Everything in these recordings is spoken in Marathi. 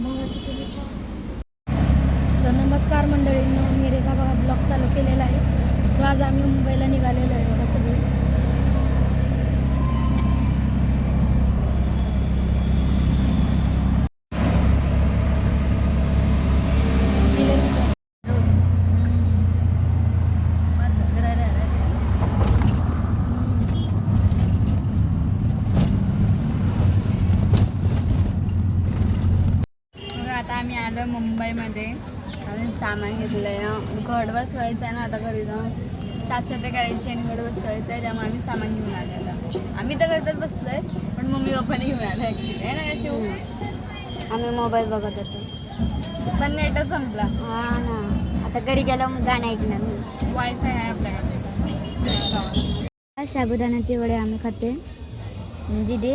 तर नमस्कार मंडळींनो मी रेखा बघा ब्लॉग चालू केलेला आहे. तो आज आम्ही मुंबईला निघालेलो आहे बघा सगळे. आता आम्ही आलो मुंबईमध्ये. आम्ही सामान घेतलं आहे घड बसवायचं आहे ना आता घरी जाऊन. साफसफाई करायची आणि घड बसवायचं आहे त्यामुळे आम्ही सामान घेऊन आलो आता. आम्ही तर घरच बसलोय पण मम्मी पप्पाने घेऊन आलो ॲक्च्युली आहे ना याची आम्ही मोबाईल बघत होतो. पण नेटच संपला. हा ना. आता घरी गेलो गाणं ऐकणार मी. वायफाय आहे आपल्याकडे. साबुदाण्याचे वडे आम्ही खाते. दिदी.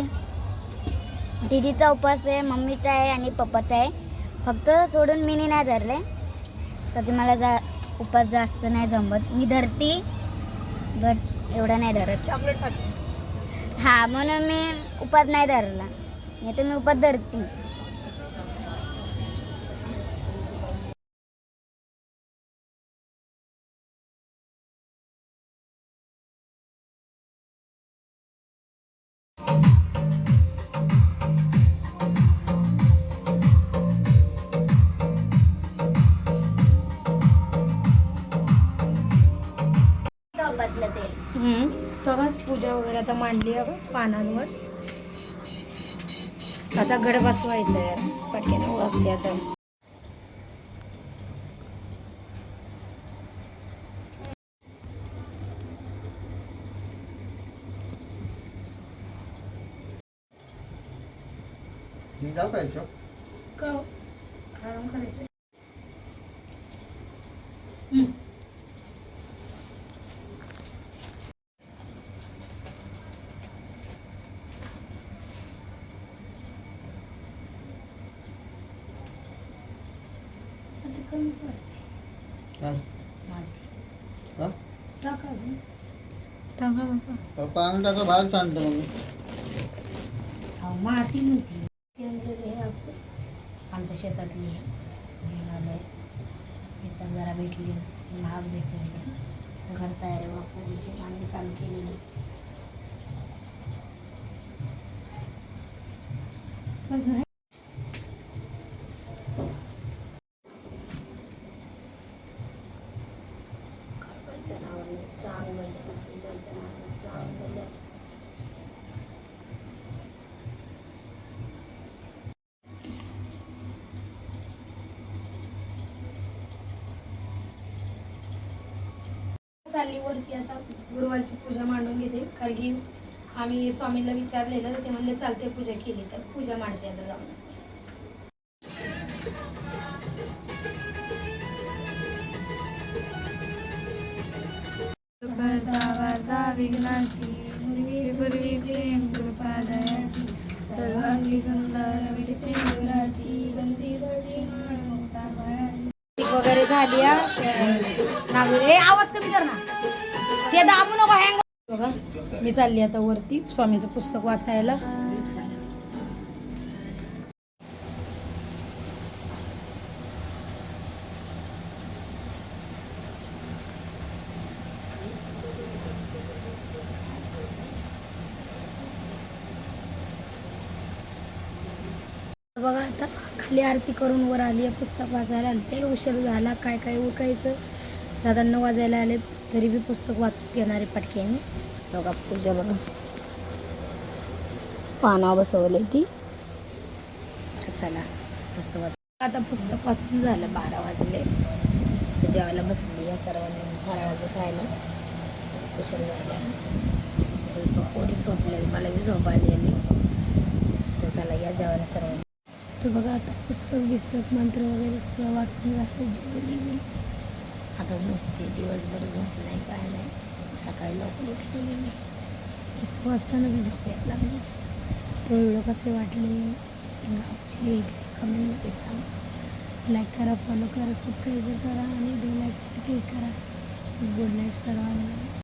दिदीचा उपवास आहे मम्मीचा आहे आणि पप्पाचा आहे. फक्त सोडून मीनी नाही धरले. तर ते मला जा उपवास जास्त नाही जमत. मी धरती बट एवढा नाही धरत. चॉकलेट हा म्हणून मी उपवास नाही धरला. नाही तर मी उपवास धरती. उपवासलं ते बघा पूजा वगैरे आता मांडली पानांवर. आता गड बसवायचं आहे पटक्याने ओळखते आता. जाऊ आराम करायचं कमीच वाटते? माती हा? टाक अजून. टाका बाबा. आणून टाका बाहेर मग. अहो, माती नव्हती ती आणलेली आहे आपण आमच्या शेतातली आहे. घेऊन आलोय. इथं जरा भेटली नसते महाग भेटते तिकडे घर तयार आहे बापूजीची आम्ही चालू केलेली बस नाही चालली वरती आता गुरुवारची पूजा मांडून घेते. कारण की आम्ही स्वामींना विचारलेलं तर ते म्हणले चालते पूजा केली तर पूजा मांडते आता जाऊन. विघ्नाची पूर्वी प्रेम कृपा दयाची सर्वांगी सुंदर विडसिंगराची गंधी जळती माळ मुक्ता फळाची वगैरे झाली नागरी ए आवाज कमी कर ना. ते दाबू नको हँग बघा मी चालली आता वरती स्वामींचं पुस्तक वाचायला. बघा आता खाली आरती करून वर आली आहे पुस्तक वाचायला आणि उशीर झाला काय काय उकायचं दादा नऊ वाजायला आले तरी बी पुस्तक वाचत घेणारे पटक्याने बघा पूजा बघा. पाना बसवले ती. चला पुस्तक वाच. आता पुस्तक वाचून झालं बारा वाजले. जेवायला बसली या सर्वांनी फराळाचं खायला उशीर झाला. पोरी झोपले मला बी झोप आली तर चला या जेवायला सर्वांनी. तर बघा आता पुस्तक बिस्तक मंत्र वगैरे सगळं वाचून झालं जेवली मी आता झोपते दिवसभर झोप नाही काय नाही. सकाळी लवकर उठलेली नाही. पुस्तक वाचताना बी झोप येत लागली. तो व्हिडिओ कसे वाटले? गावचे कमेंटमध्ये सांग. लाईक करा फॉलो करा सबस्क्राईब करा आणि बेल आयकॉन क्लिक करा. गुड नाईट सर्वांना.